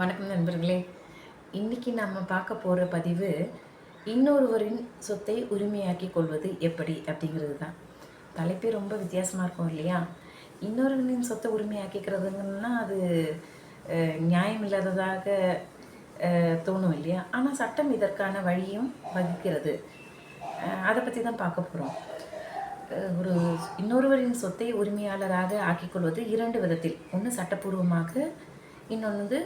வணக்கம் நண்பர்களே. இன்றைக்கி நம்ம பார்க்க போகிற பதிவு இன்னொருவரின் சொத்தை உரிமையாக்கி கொள்வது எப்படி அப்படிங்கிறது தான். தலைப்பே ரொம்ப வித்தியாசமாக இருக்கும் இல்லையா? இன்னொருவரின் சொத்தை உரிமையாக்கிக்கிறதுங்கன்னா அது நியாயம் இல்லாததாக தோணும் இல்லையா? ஆனால் சட்டம் இதற்கான வழியும் வகிக்கிறது. அதை பற்றி தான் பார்க்க போகிறோம் ஒரு இன்னொருவரின் சொத்தை உரிமையாளராக ஆக்கிக்கொள்வது இரண்டு விதத்தில். ஒன்று சட்டப்பூர்வமாக இன்னொன்று வந்து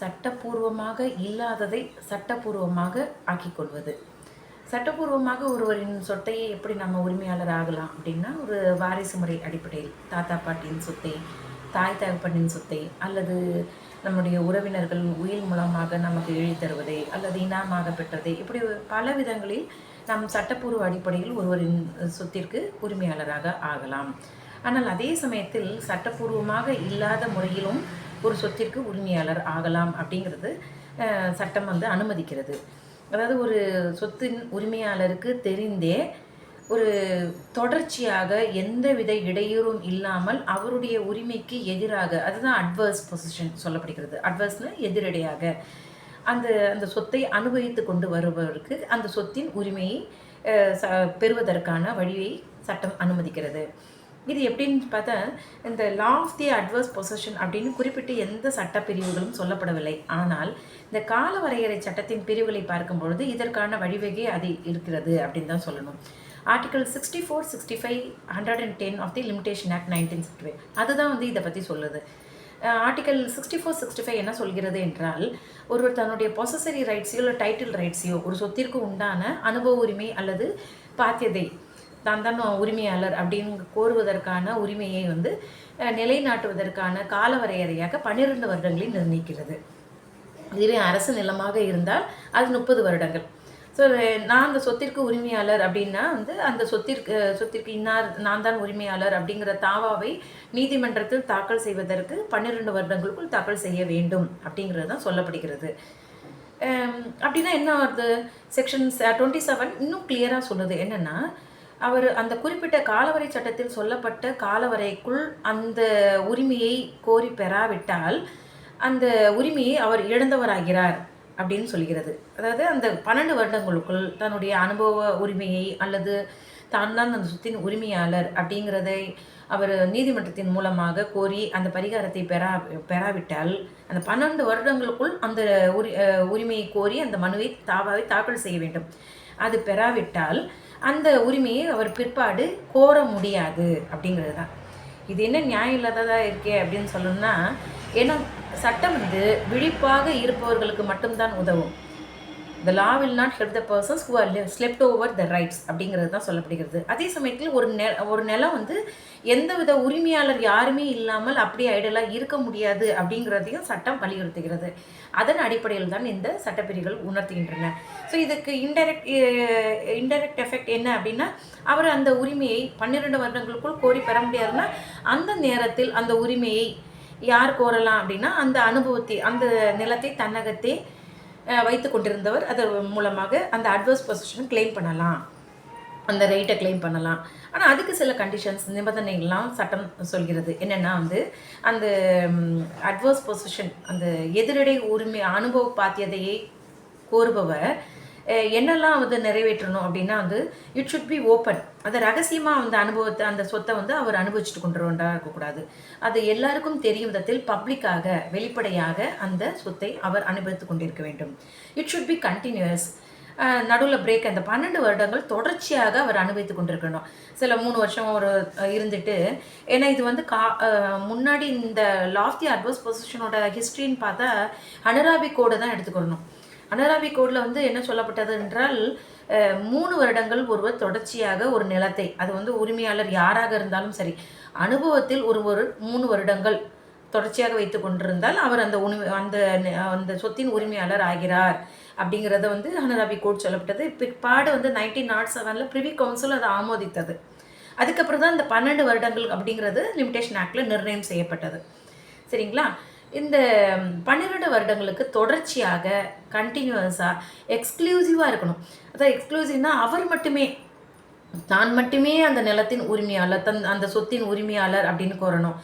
சட்டப்பூர்வமாக இல்லாததை சட்டப்பூர்வமாக ஆக்கிக்கொள்வது. சட்டப்பூர்வமாக ஒருவரின் சொத்தையை எப்படி நம்ம உரிமையாளர் ஆகலாம் அப்படின்னா ஒரு வாரிசு முறை அடிப்படையில். தாத்தா பாட்டியின் சொத்தை தாய் தகப்பனின் சொத்தை அல்லது நம்முடைய உறவினர்கள் உயிர் மூலமாக நமக்கு எழுதி தருவதை அல்லது இனாமாக பெற்றதை இப்படி பல விதங்களில் நம் சட்டப்பூர்வ அடிப்படையில் ஒருவரின் சொத்திற்கு உரிமையாளராக ஆகலாம். ஆனால் அதே சமயத்தில் சட்டப்பூர்வமாக இல்லாத முறையிலும் ஒரு சொத்திற்கு உரிமையாளர் ஆகலாம் அப்படிங்கிறது சட்டம் வந்து அனுமதிக்கிறது. அதாவது ஒரு சொத்தின் உரிமையாளருக்கு தெரிந்தே ஒரு தொடர்ச்சியாக எந்தவித இடையூறும் இல்லாமல் அவருடைய உரிமைக்கு எதிராக அதுதான் அட்வர்ஸ் பொசிஷன் சொல்லப்படுகிறது. அட்வர்ஸ்னு எதிரடையாக. அந்த அந்த சொத்தை அனுபவித்து கொண்டு வருபவருக்கு அந்த சொத்தின் உரிமையை ச- பெறுவதற்கான வழியை சட்டம் அனுமதிக்கிறது. இது எப்படின்னு பார்த்தா இந்த law of the adverse possession அப்படின்னு குறிப்பிட்டு எந்த சட்ட பிரிவுகளும் சொல்லப்படவில்லை. ஆனால் இந்த கால வரையறை சட்டத்தின் பிரிவுகளை பார்க்கும் பொழுது இதற்கான வழிவகை அது இருக்கிறது அப்படின்னு தான் சொல்லணும். Article sixty four sixty five hundred and ten of the limitation act nineteen sixty five அதுதான் வந்து இதை பற்றி சொல்லுது. Article sixty four sixty five என்ன சொல்கிறது என்றால் ஒருவர் தன்னுடைய பொசசரி ரைட்ஸையோ இல்லை டைட்டில் ரைட்ஸையோ ஒரு சொத்திற்கு உண்டான அனுபவ உரிமை அல்லது பாத்தியதை தான் தான் உரிமையாளர் அப்படின்னு கோருவதற்கான உரிமையை வந்து நிலைநாட்டுவதற்கான கால வரையறையாக பன்னிரெண்டு வருடங்களை நிர்ணயிக்கிறது. இதுவே அரசு நிலமாக இருந்தால் அது முப்பது வருடங்கள். ஸோ நான் அந்த சொத்திற்கு உரிமையாளர் அப்படின்னா வந்து அந்த சொத்திற்கு சொத்திற்கு இன்னார் நான் தான் உரிமையாளர் அப்படிங்கிற தாவாவை நீதிமன்றத்தில் தாக்கல் செய்வதற்கு பன்னிரெண்டு வருடங்களுக்குள் தாக்கல் செய்ய வேண்டும் அப்படிங்கிறது தான் சொல்லப்படுகிறது. அப்படின்னா என்ன வருது செக்ஷன் டுவெண்ட்டி செவன் இன்னும் கிளியராக சொல்லுது என்னென்னா அவர் அந்த குறிப்பிட்ட காலவரை சட்டத்தில் சொல்லப்பட்ட காலவரைக்குள் அந்த உரிமையை கோரி பெறாவிட்டால் அந்த உரிமையை அவர் இழந்தவராகிறார் அப்படின்னு சொல்கிறது. அதாவது அந்த பன்னெண்டு வருடங்களுக்குள் தன்னுடைய அனுபவ உரிமையை அல்லது தான் தான் அந்த சொத்தின் உரிமையாளர் அப்படிங்கிறதை அவர் நீதிமன்றத்தின் மூலமாக கோரி அந்த பரிகாரத்தை பெறா பெறாவிட்டால் அந்த பன்னெண்டு வருடங்களுக்குள் அந்த உரி உரிமையை கோரி அந்த மனுவை தாவாவை தாக்கல் செய்ய வேண்டும். அது பெறாவிட்டால் அந்த உரிமையை அவர் பிற்பாடு கோர முடியாது அப்படிங்கிறது தான் இது என்ன நியாயம் இல்லாததாக இருக்கே அப்படின்னு சொல்லணும்னா ஏன்னா சட்டம் வந்து விழிப்பாக இருப்பவர்களுக்கு மட்டும்தான் உதவும். The law will not help the persons who are slept over the rights அப்படிங்கிறது தான் சொல்லப்படுகிறது. அதே சமயத்தில் ஒரு நெ ஒரு நிலம் வந்து எந்தவித உரிமையாளர் யாருமே இல்லாமல் அப்படியே ஐடலாக இருக்க முடியாது அப்படிங்கிறதையும் சட்டம் வலியுறுத்துகிறது. அதன் அடிப்படையில் தான் இந்த சட்டப்பிரிவுகள் உணர்த்துகின்றன. ஸோ இதுக்கு இன்டெரக்ட் இன்டெரக்ட் எஃபெக்ட் என்ன அப்படின்னா அவர் அந்த உரிமையை பன்னிரெண்டு வருடங்களுக்குள் கோரி பெற முடியாதுன்னா அந்த நேரத்தில் அந்த உரிமையை யார் கோரலாம் அப்படின்னா அந்த அனுபவத்தை அந்த நிலத்தை தன்னகத்தே வைத்து கொண்டிருந்தவர். அதன் மூலமாக அந்த அட்வர்ஸ் பொசிஷன் கிளைம் பண்ணலாம். அந்த ரைட்டை கிளைம் பண்ணலாம். ஆனால் அதுக்கு சில கண்டிஷன்ஸ் நிபந்தனைகள்லாம் சட்டம் சொல்கிறது. என்னென்னா வந்து அந்த அட்வர்ஸ் பொசிஷன் அந்த எதிரடை உரிமை அனுபவ பாத்தியதையை கோருபவர் என்னெல்லாம் வந்து நிறைவேற்றணும் அப்படின்னா வந்து இட் ஷுட் பி ஓப்பன் அந்த ரகசியமாக அந்த அனுபவத்தை அந்த சொத்தை வந்து அவர் அனுபவிச்சுட்டு கொண்டு இருக்கக்கூடாது. அது எல்லாருக்கும் தெரியும் விதத்தில் பப்ளிக்காக வெளிப்படையாக அந்த சொத்தை அவர் அனுபவித்து கொண்டிருக்க வேண்டும். இட் ஷுட் பி கண்டினியூஸ் நடுவில் பிரேக் அந்த பன்னெண்டு வருடங்கள் தொடர்ச்சியாக அவர் அனுபவித்து கொண்டிருக்கணும். சில மூணு வருஷம் ஒரு இருந்துட்டு ஏன்னா இது வந்து கா முன்னாடி இந்த லாஃப்தி அட்வர்ஸ் பொசிஷனோட ஹிஸ்ட்ரின்னு பார்த்தா அனுராபி கோடை தான் எடுத்துக்கணும் அனராபி கோடில் வந்து என்ன சொல்லப்பட்டது என்றால் மூணு வருடங்கள் ஒருவர் தொடர்ச்சியாக ஒரு நிலத்தை அது வந்து உரிமையாளர் யாராக இருந்தாலும் சரி அனுபவத்தில் ஒரு ஒரு மூணு வருடங்கள் தொடர்ச்சியாக வைத்து கொண்டிருந்தால் அவர் அந்த உரிமை அந்த அந்த சொத்தின் உரிமையாளர் ஆகிறார். அப்படிங்கிறத வந்து ஹனராபி கோட் சொல்லப்பட்டது. பிற்பாடு வந்து நைன்டீன் நாட் செவனில் ப்ரிவி கவுன்சில் அதை ஆமோதித்தது. அதுக்கப்புறம் தான் இந்த பன்னெண்டு வருடங்கள் அப்படிங்கிறது லிமிடேஷன் ஆக்டில் நிர்ணயம் செய்யப்பட்டது. சரிங்களா? இந்த பன்னிரெண்டு வருடங்களுக்கு தொடர்ச்சியாக கண்டினியூஸாக எக்ஸ்க்ளூசிவாக இருக்கணும். அதாவது எக்ஸ்க்ளூசிவ்னால் அவர் மட்டுமே தான் மட்டுமே அந்த நிலத்தின் உரிமையாளர் தன் அந்த சொத்தின் உரிமையாளர் அப்படின்னு கூறணும்.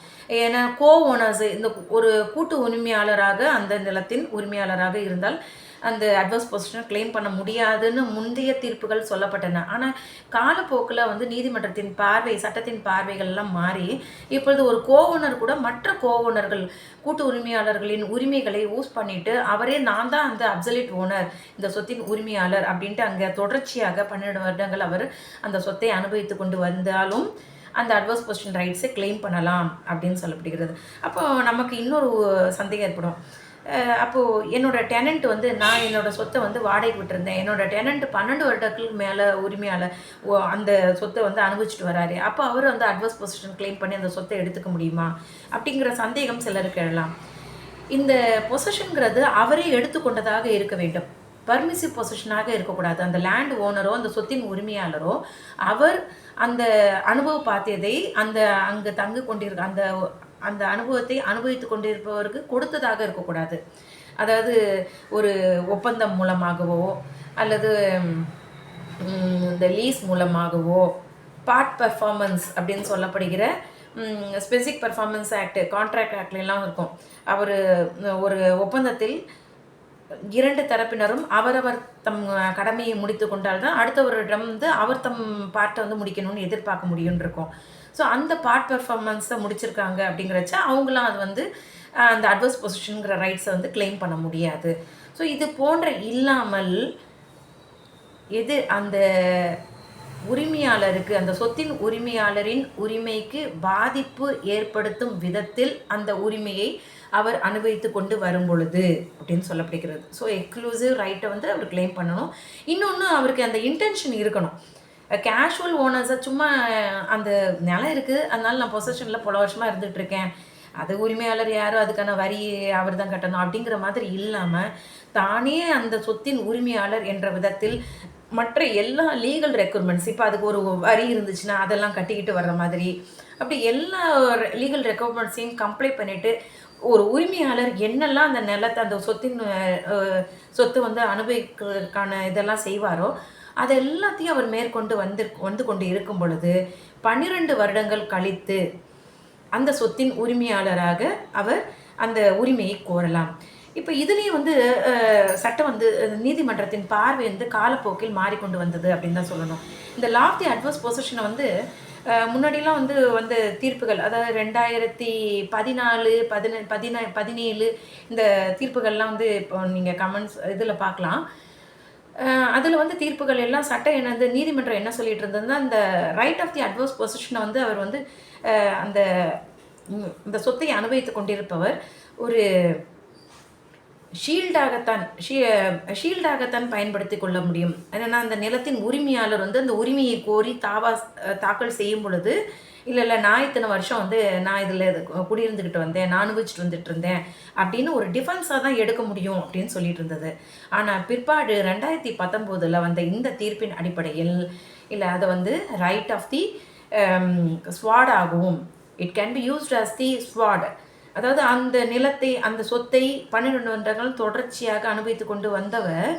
ஏன்னா கோ ஓனர்ஸ் இந்த ஒரு கூட்டு உரிமையாளராக அந்த நிலத்தின் உரிமையாளராக இருந்தால் அந்த அட்வர்ஸ் பொசிஷனை கிளைம் பண்ண முடியாதுன்னு முந்தைய தீர்ப்புகள் சொல்லப்பட்டன. ஆனால் காலப்போக்கில் வந்து நீதிமன்றத்தின் பார்வை சட்டத்தின் பார்வைகள்லாம் மாறி இப்பொழுது ஒரு கோவுனர் கூட மற்ற கோவுனர்கள் கூட்டு உரிமையாளர்களின் உரிமைகளை ஊஸ் பண்ணிட்டு அவரே நான் தான் அந்த அப்சலிட் ஓனர் இந்த சொத்தின் உரிமையாளர் அப்படின்ட்டு அங்கே தொடர்ச்சியாக பன்னெண்டு வருடங்கள் அவர் அந்த சொத்தை அனுபவித்து கொண்டு வந்தாலும் அந்த அட்வர்ஸ் பொசிஷன் ரைட்ஸை கிளைம் பண்ணலாம் அப்படின்னு சொல்லப்படுகிறது. அப்போ நமக்கு இன்னொரு சந்தேகம் ஏற்படும். அப்போது என்னோடய டெனண்ட் வந்து நான் என்னோடய சொத்தை வந்து வாடகைக்கு விட்டுருந்தேன். என்னோடய டெனண்ட் பன்னெண்டு வருடத்துக்கு மேலே உரிமையாளர் அந்த சொத்தை வந்து அனுபவிச்சுட்டு வராரு. அப்போ அவர் வந்து அட்வர்ஸ் பொசிஷன் கிளைம் பண்ணி அந்த சொத்தை எடுத்துக்க முடியுமா? அப்படிங்கிற சந்தேகம் சிலருக்கு எழலாம். இந்த பொசிஷனுங்கிறது அவரே எடுத்துக்கொண்டதாக இருக்க வேண்டும். பர்மிசிவ் பொசிஷனாக இருக்கக்கூடாது. அந்த லேண்ட் ஓனரோ அந்த சொத்தின் உரிமையாளரோ அவர் அந்த அனுபவ பாத்தியதை அந்த அங்கே தங்கு கொண்டிருக்க அந்த அந்த அனுபவத்தை அனுபவித்து கொண்டிருப்பவருக்கு கொடுத்ததாக இருக்கக்கூடாது. அதாவது ஒரு ஒப்பந்தம் மூலமாகவோ அல்லது இந்த லீஸ் மூலமாகவோ பார்ட் பர்ஃபார்மன்ஸ் அப்படின்னு சொல்லப்படுகிற ஸ்பெசிஃபிக் பர்ஃபார்மன்ஸ் ஆக்ட் கான்ட்ராக்ட் ஆக்ட்லாம் இருக்கும். அவர் ஒரு ஒப்பந்தத்தில் இரண்டு தரப்பினரும் அவரவர் தம் கடமையை முடித்து கொண்டால் தான் அடுத்தவரிடம் வந்து அவர் தம் பார்ட்டை வந்து முடிக்கணும்னு எதிர்பார்க்க முடியும்னு இருக்கும். ஸோ அந்த பார்ட் பெர்ஃபார்மன்ஸை முடிச்சிருக்காங்க அப்படிங்கிறச்ச அவங்களாம் அது வந்து அந்த அட்வர்ஸ் பொசிஷனுங்கிற ரைட்ஸை வந்து கிளைம் பண்ண முடியாது. ஸோ இது போன்ற இல்லாமல் எது அந்த உரிமையாளருக்கு அந்த சொத்தின் உரிமையாளரின் உரிமைக்கு பாதிப்பு ஏற்படுத்தும் விதத்தில் அந்த உரிமையை அவர் அனுபவித்து கொண்டு வரும் பொழுது அப்படின்னு சொல்லப்படுகிறது. ஸோ எக்ஸ்க்ளூசிவ் ரைட்டை வந்து அவர் கிளைம் பண்ணணும். இன்னொன்று அவருக்கு அந்த இன்டென்ஷன் இருக்கணும். கேஷுவல் ஓனர்ஸை சும்மா அந்த நிலம் இருக்குது அதனால நான் பொசஷனில் பல வருஷமாக இருந்துகிட்ருக்கேன் அது உரிமையாளர் யாரோ? அதுக்கான வரி அவர் தான் கட்டணும் அப்படிங்கிற மாதிரி இல்லாமல் தானே அந்த சொத்தின் உரிமையாளர் என்ற விதத்தில் மற்ற எல்லா லீகல் ரெக்குயர்மெண்ட்ஸ் இப்போ அதுக்கு ஒரு வரி இருந்துச்சுன்னா அதெல்லாம் கட்டிக்கிட்டு வர்ற மாதிரி அப்படி எல்லா லீகல் ரெக்குயர்மெண்ட்ஸையும் கம்ப்ளைண்ட் பண்ணிவிட்டு ஒரு உரிமையாளர் என்னெல்லாம் அந்த நிலத்தை அந்த சொத்தின் சொத்து வந்து அனுபவிக்கிறதுக்கான இதெல்லாம் செய்வாரோ அது எல்லாத்தையும் அவர் மேற்கொண்டு வந்து வந்து கொண்டு இருக்கும் பொழுது பன்னிரண்டு வருடங்கள் கழித்து அந்த சொத்தின் உரிமையாளராக அவர் அந்த உரிமையை கோரலாம். இப்போ இதுலேயும் வந்து சட்டம் வந்து நீதிமன்றத்தின் பார்வை வந்து காலப்போக்கில் மாறிக்கொண்டு வந்தது அப்படின்னு தான் சொல்லணும். இந்த லா ஆஃப் தி அட்வர்ஸ் பொசிஷனை வந்து முன்னாடிலாம் வந்து வந்து தீர்ப்புகள் அதாவது ரெண்டாயிரத்தி பதினாலு பதின பதினா பதினேழு இந்த தீர்ப்புகள்லாம் வந்து இப்போ நீங்கள் கமெண்ட்ஸ் இதில் பார்க்கலாம். அதில் வந்து தீர்ப்புகள் எல்லாம் சட்டம் என்ன நீதிமன்றம் என்ன சொல்லிட்டு இருந்ததுன்னா அந்த ரைட் ஆஃப் தி அட்வர்ஸ் பொசிஷனை வந்து அவர் வந்து அந்த இந்த சொத்தை அனுபவித்து கொண்டிருப்பவர் ஒரு ஷீல்டாகத்தான் ஷீ ஷீல்டாகத்தான் பயன்படுத்தி கொள்ள முடியும். ஏன்னா அந்த நிலத்தின் உரிமையாளர் வந்து அந்த உரிமையை கோரி தாவா தாக்கல் செய்யும் பொழுது இல்லை இல்லை நான் இத்தனை வருஷம் வந்து நான் இதில் குடியிருந்துக்கிட்டு வந்தேன் நான் அனுபவிச்சுட்டு வந்துட்டு இருந்தேன் அப்படின்னு ஒரு டிஃபென்ஸாக தான் எடுக்க முடியும் அப்படின்னு சொல்லிட்டு இருந்தது. ஆனால் பிற்பாடு ரெண்டாயிரத்தி பத்தொம்போதில் வந்த இந்த தீர்ப்பின் அடிப்படையில் இல்லை அதை வந்து ரைட் ஆஃப் தி ஸ்வாட் ஆகும் it can be used as the sword அதாவது அந்த நிலத்தை அந்த சொத்தை பன்னிரெண்டு வருடங்கள் தொடர்ச்சியாக அனுபவித்து கொண்டு வந்தவர்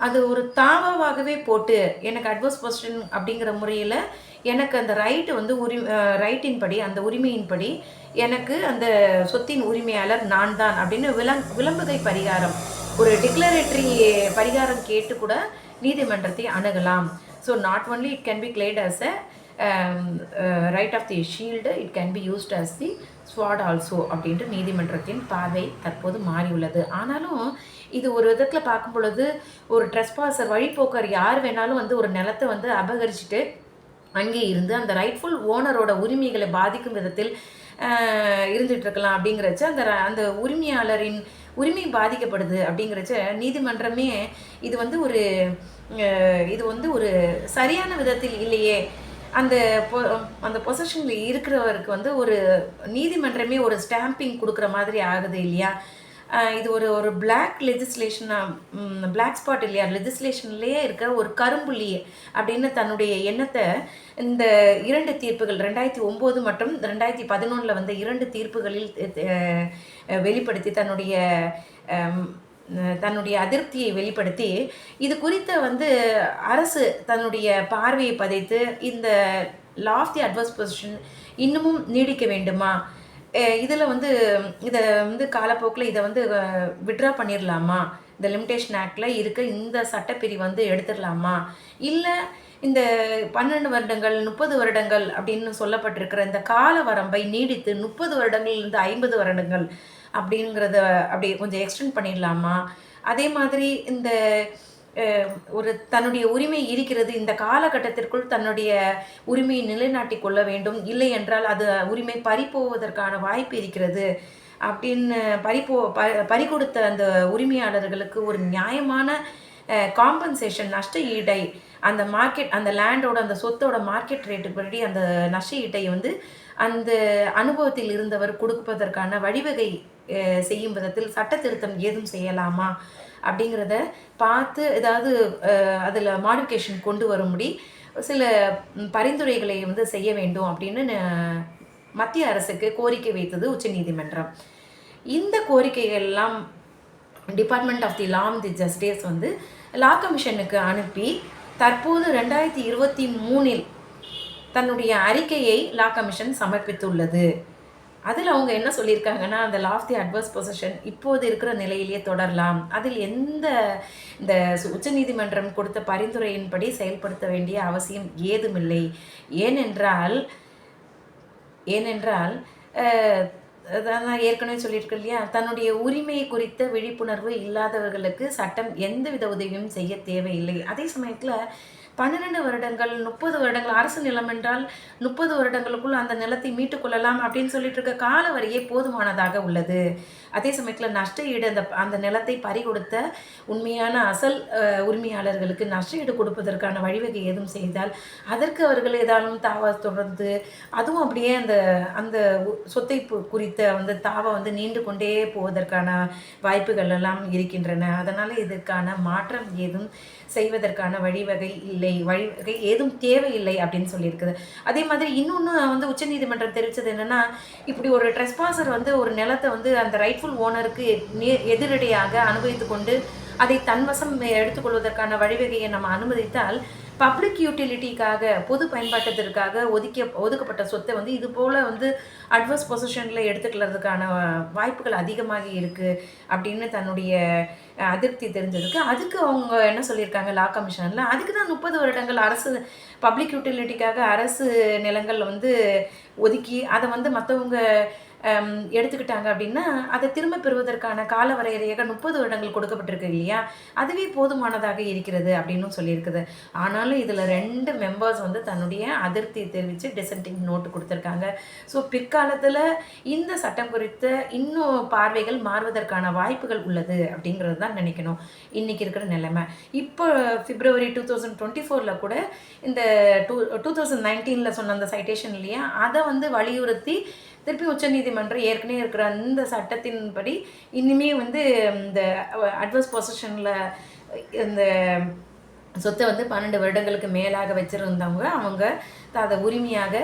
அது ஒரு தாவாகவே போட்டு எனக்கு அட்வர்ஸ் பொசிஷன் அப்படிங்கிற முறையில் எனக்கு அந்த ரைட்டு வந்து உரி ரைட்டின் படி அந்த உரிமையின்படி எனக்கு அந்த சொத்தின் உரிமையாளர் நான் தான் அப்படின்னு விளங் விளம்புகை பரிகாரம் ஒரு டிக்ளரேட்டரி பரிகாரம் கேட்டு கூட நீதிமன்றத்தை அணுகலாம். So not only it can be claimed as a right of the shield it can be used as the sword also அப்படின்ட்டு நீதிமன்றத்தின் பார்வை தற்போது மாறியுள்ளது. ஆனாலும் இது ஒரு விதத்தில் பார்க்கும் பொழுது ஒரு ட்ரெஸ்பாசர் வழிபோக்கர் யார் வேணாலும் வந்து ஒரு நிலத்தை வந்து அபகரிச்சுட்டு அங்கே இருந்து அந்த ரைட்ஃபுல் ஓனரோட உரிமைகளை பாதிக்கும் விதத்தில் இருந்துகிட்டு இருக்கலாம் அப்படிங்கிறச்ச அந்த அந்த உரிமையாளரின் உரிமை பாதிக்கப்படுது அப்படிங்கிறச்ச நீதிமன்றமே இது வந்து ஒரு இது வந்து ஒரு சரியான விதத்தில் இல்லையே அந்த பொ அந்த பொசஷனில் இருக்கிறவருக்கு வந்து ஒரு நீதிமன்றமே ஒரு ஸ்டாம்பிங் கொடுக்குற மாதிரி ஆகுது இல்லையா? இது ஒரு ஒரு பிளாக் லெஜிஸ்லேஷனாக பிளாக் ஸ்பாட் இல்லையா? லெஜிஸ்லேஷன்லேயே இருக்க ஒரு கரும்புள்ளி அப்படின்னு தன்னுடைய எண்ணத்தை இந்த இரண்டு தீர்ப்புகள் ரெண்டாயிரத்தி ஒம்பது மற்றும் ரெண்டாயிரத்தி பதினொன்றில் வந்த இரண்டு தீர்ப்புகளில் வெளிப்படுத்தி தன்னுடைய தன்னுடைய அதிருப்தியை வெளிப்படுத்தி இது குறித்த வந்து அரசு தன்னுடைய பார்வையை பதைத்து இந்த law of the adverse possession இன்னமும் நீடிக்க வேண்டுமா? இதில் வந்து இதை வந்து காலப்போக்கில் இதை வந்து விட்ரா பண்ணிடலாமா இந்த லிமிடேஷன் ஆக்டில் இருக்க இந்த சட்டப்பிரி வந்து எடுத்துடலாமா இல்லை இந்த பன்னெண்டு வருடங்கள் முப்பது வருடங்கள் அப்படின்னு சொல்லப்பட்டிருக்கிற இந்த கால வரம்பை நீடித்து முப்பது வருடங்கள்லேருந்து ஐம்பது வருடங்கள் அப்படிங்கிறத அப்படி கொஞ்சம் எக்ஸ்டெண்ட் பண்ணிடலாமா? அதே மாதிரி இந்த ஒரு தன்னுடைய உரிமை இருக்கிறது இந்த காலகட்டத்திற்குள் தன்னுடைய உரிமையை நிலைநாட்டி கொள்ள வேண்டும். இல்லை என்றால் அது உரிமை பறிப்போவதற்கான வாய்ப்பு இருக்கிறது. அப்படின்னு பறிப்போ ப பறி கொடுத்த அந்த உரிமையாளர்களுக்கு ஒரு நியாயமான காம்பன்சேஷன் நஷ்ட ஈடை அந்த மார்க்கெட் அந்த லேண்டோட அந்த சொத்தோட மார்க்கெட் ரேட்டு அந்த நஷ்ட ஈட்டை வந்து அந்த அனுபவத்தில் இருந்தவர் கொடுப்பதற்கான வழிவகை செய்யும் விதத்தில் சட்ட திருத்தம் ஏதும் செய்யலாமா அப்படிங்கிறத பார்த்து ஏதாவது அதில் மாடிஃபிகேஷன் கொண்டு வரும்படி சில பரிந்துரைகளை வந்து செய்ய வேண்டும் அப்படின்னு மத்திய அரசுக்கு கோரிக்கை வைத்தது உச்சநீதிமன்றம் இந்த கோரிக்கைகள்லாம் டிபார்ட்மெண்ட் ஆஃப் தி லாம் தி ஜஸ்டிஸ் வந்து லா கமிஷனுக்கு அனுப்பி தற்போது ரெண்டாயிரத்தி இருபத்தி மூணில் தன்னுடைய அறிக்கையை லா கமிஷன் சமர்ப்பித்துள்ளது. அதில் அவங்க என்ன சொல்லியிருக்காங்கன்னா அந்த law of the adverse possession இப்போது இருக்கிற நிலையிலேயே தொடரலாம். அதில் எந்த இந்த உச்சநீதிமன்றம் கொடுத்த பரிந்துரையின்படி செயல்படுத்த வேண்டிய அவசியம் ஏதுமில்லை. ஏனென்றால் ஏனென்றால் அதான் நான் ஏற்கனவே சொல்லியிருக்கேன் இல்லையா? தன்னுடைய உரிமை குறித்த விழிப்புணர்வு இல்லாதவர்களுக்கு சட்டம் எந்தவித உதவியும் செய்ய தேவையில்லை. அதே சமயத்தில் பன்னிரெண்டு வருடங்கள் முப்பது வருடங்கள் அரசு நிலம் என்றால் முப்பது வருடங்களுக்குள் அந்த நிலத்தை மீட்டுக் கொள்ளலாம் அப்படின்னு சொல்லிட்டு இருக்க கால வரையே போதுமானதாக உள்ளது. அதே சமயத்தில் நஷ்ட ஈடு அந்த அந்த நிலத்தை பறி கொடுத்த உண்மையான அசல் உரிமையாளர்களுக்கு நஷ்ட ஈடு கொடுப்பதற்கான வழிவகை ஏதும் செய்தால் அதற்கு அவர்கள் ஏதாலும் தாவா தொடர்ந்து அதுவும் அப்படியே அந்த அந்த உ- சொத்தை குறித்த வந்து தாவா வந்து நீண்டு கொண்டே போவதற்கான வாய்ப்புகள் எல்லாம் இருக்கின்றன. அதனால் இதற்கான மாற்றம் ஏதும் செய்வதற்கான வழிவகை இல்லை. வழிவகை ஏதும் தேவையில்லை அப்படின்னு சொல்லியிருக்குது. அதே மாதிரி இன்னொன்று வந்து உச்சநீதிமன்றம் தெரிவித்தது என்னென்னா இப்படி ஒரு ட்ரெஸ்பாசர் வந்து ஒரு நிலத்தை வந்து அந்த ரைட்ஃபுல் ஓனருக்கு நே எதிரடையாக அனுபவித்து கொண்டு அதை தன்வசம் எடுத்துக்கொள்வதற்கான வழிவகையை நம்ம அனுமதித்தால் பப்ளிக் யூட்டிலிட்டிக்காக பொது பயன்பாட்டத்திற்காக ஒதுக்கிய ஒதுக்கப்பட்ட சொத்தை வந்து இது போல் வந்து அட்வர்ஸ் பொசிஷனில் எடுத்துக்கிறதுக்கான வாய்ப்புகள் அதிகமாக இருக்குது அப்படின்னு தன்னுடைய அதிருப்தி தெரிஞ்சதுக்கு அதுக்கு அவங்க என்ன சொல்லியிருக்காங்க லா கமிஷனில் அதுக்கு தான் முப்பது வருடங்கள் அரசு பப்ளிக் யூட்டிலிட்டிக்காக அரசு நிலங்கள் வந்து ஒதுக்கி அதை வந்து மற்றவங்க எடுத்துக்கிட்டாங்க அப்படின்னா அதை திரும்ப பெறுவதற்கான கால வரையறையாக முப்பது வருடங்கள் கொடுக்கப்பட்டிருக்கு இல்லையா? அதுவே போதுமானதாக இருக்கிறது அப்படின்னு சொல்லியிருக்குது. ஆனாலும் இதில் ரெண்டு மெம்பர்ஸ் வந்து தன்னுடைய அதிருப்தியை தெரிவித்து டிசன்டிங் நோட்டு கொடுத்துருக்காங்க. ஸோ பிற்காலத்தில் இந்த சட்டம் குறித்த இன்னும் பார்வைகள் மாறுவதற்கான வாய்ப்புகள் உள்ளது அப்படிங்கிறது தான் நினைக்கணும். இன்றைக்கி இருக்கிற நிலைமை. இப்போ பிப்ரவரி டூ தௌசண்ட் டுவெண்ட்டி ஃபோரில் கூட இந்த டூ டூ தௌசண்ட் நைன்டீனில் சொன்ன அந்த சைட்டேஷன் இல்லையா? அதை வந்து வலியுறுத்தி திருப்பி உச்சநீதிமன்றம் ஏற்கனவே இருக்கிற அந்த சட்டத்தின்படி இனிமே வந்து இந்த அட்வர்ஸ் பொசிஷனில் இந்த சொத்தை வந்து பன்னெண்டு வருடங்களுக்கு மேலாக வச்சுருந்தவங்க அவங்க அதை உரிமையாக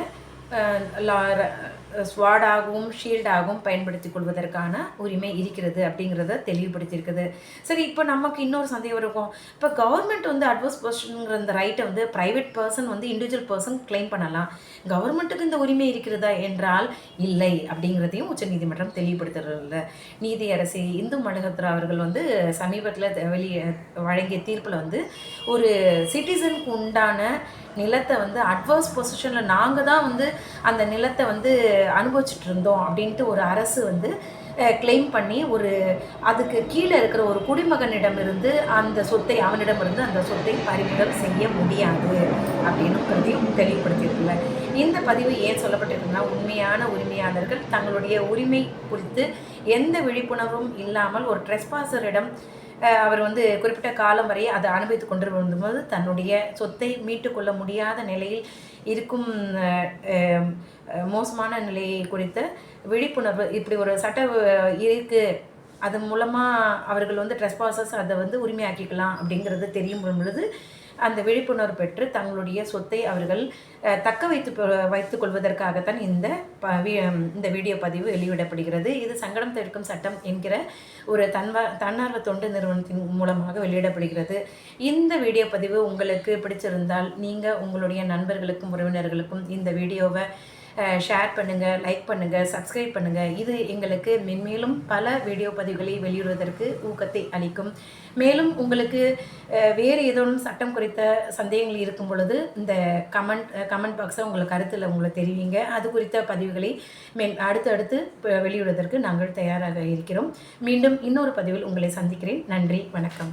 ஸ்வாடாகவும் ஷீல்டாகவும் பயன்படுத்தி கொள்வதற்கான உரிமை இருக்கிறது அப்படிங்கிறத தெளிவுபடுத்தியிருக்குது. சரி இப்போ நமக்கு இன்னொரு சந்தேகம் இருக்கும். இப்போ கவர்மெண்ட் வந்து அட்வர்ஸ் பர்சனுங்கிற இந்த ரைட்டை வந்து ப்ரைவேட் பர்சன் வந்து இண்டிவிஜுவல் பர்சன் கிளைம் பண்ணலாம். கவர்மெண்ட்டுக்கு இந்த உரிமை இருக்கிறதா என்றால் இல்லை அப்படிங்கிறதையும் உச்சநீதிமன்றம் தெளிவுபடுத்துறதில்ல. நீதியரசி இந்து மலகத்ரா அவர்கள் வந்து சமீபத்தில் வெளியே வழங்கிய தீர்ப்பில் வந்து ஒரு சிட்டிசனுக்கு உண்டான நிலத்தை வந்து அட்வர்ஸ் பொசிஷனில் நாங்கள் தான் வந்து அந்த நிலத்தை வந்து அனுபவிச்சுட்டு இருந்தோம் அப்படின்ட்டு ஒரு அரசு வந்து கிளைம் பண்ணி ஒரு அதுக்கு கீழே இருக்கிற ஒரு குடிமகனிடமிருந்து அந்த சொத்தை அவனிடமிருந்து அந்த சொத்தை பறிமுதல் செய்ய முடியாது அப்படின்னுங்கிறதையும் தெளிவுபடுத்தியிருக்குல்ல. இந்த பதிவு ஏன் சொல்லப்பட்டிருக்குன்னா உண்மையான உரிமையாளர்கள் தங்களுடைய உரிமை குறித்து எந்த விழிப்புணர்வும் இல்லாமல் ஒரு ட்ரெஸ்பாசரிடம் அவர் வந்து குறிப்பிட்ட காலம் வரை அதை அனுபவித்து கொண்டு வரும்போது தன்னுடைய சொத்தை மீட்டுக்கொள்ள முடியாத நிலையில் இருக்கும் மோசமான நிலையை குறித்த விழிப்புணர்வு இப்படி ஒரு சட்ட அஹ், இருக்கு. அது மூலமாக அவர்கள் வந்து ட்ரெஸ் பாசஸ் அதை வந்து உரிமையாக்கிக்கலாம் அப்படிங்கிறது தெரியும் பொழுது அந்த விழிப்புணர்வு பெற்று தங்களுடைய சொத்தை அவர்கள் தக்க வைத்து வைத்துக் கொள்வதற்காகத்தான் இந்த ப- வி- இந்த வீடியோ பதிவு வெளியிடப்படுகிறது. இது சங்கடம் தவிர்க்கும் சட்டம் என்கிற ஒரு தன்வா தன்னார்வ தொண்டு நிறுவனத்தின் மூலமாக வெளியிடப்படுகிறது. இந்த வீடியோ பதிவு உங்களுக்கு பிடிச்சிருந்தால் நீங்கள் உங்களுடைய நண்பர்களுக்கும் உறவினர்களுக்கும் இந்த வீடியோவை ஷேர் பண்ணுங்கள் லைக் பண்ணுங்கள் சப்ஸ்கிரைப் பண்ணுங்கள் இது எங்களுக்கு மென்மேலும் பல வீடியோ பதிவுகளை வெளியிடுவதற்கு ஊக்கத்தை அளிக்கும். மேலும் உங்களுக்கு வேறு ஏதேனும் சட்டம் குறித்த சந்தேகங்கள் இருக்கும் பொழுது இந்த கமெண்ட் கமெண்ட் பாக்ஸை உங்களுக்கு கருத்தில் உங்களை தெரிவிங்க. அது குறித்த பதிவுகளை மேல் அடுத்து அடுத்து வெளியிடுவதற்கு நாங்கள் தயாராக இருக்கிறோம். மீண்டும் இன்னொரு பதிவில் உங்களை சந்திக்கிறேன். நன்றி வணக்கம்.